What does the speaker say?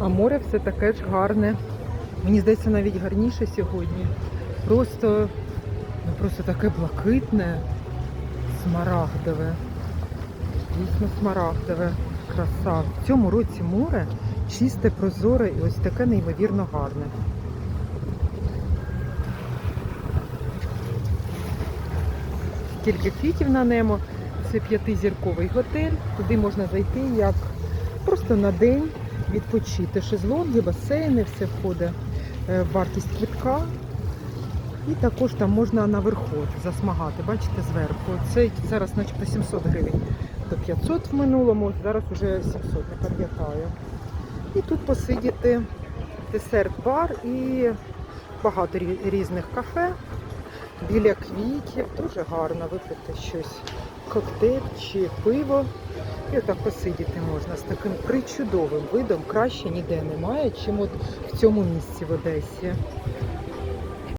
А море все таке ж гарне. Мені здається, навіть гарніше сьогодні. Просто, ну, просто таке блакитне, смарагдове. Дійсно смарагдове. Краса. В цьому році море чисте, прозоре і ось таке неймовірно гарне. Скільки квітів на немо. Це п'ятизірковий готель. Туди можна зайти як просто на день відпочити. Шезлонги, басейни, все входить е, в вартість квитка. І також там можна наверху засмагати, бачите, зверху. Це зараз начебто 700 гривень до 500 в минулому, зараз вже 700, не пам'ятаю. І тут посидіти десерт-бар і багато різних кафе біля квітів. Дуже гарно випити щось, коктейль чи пиво. І отак посидіти можна з таким причудовим видом. Краще ніде немає, чим от в цьому місці в Одесі.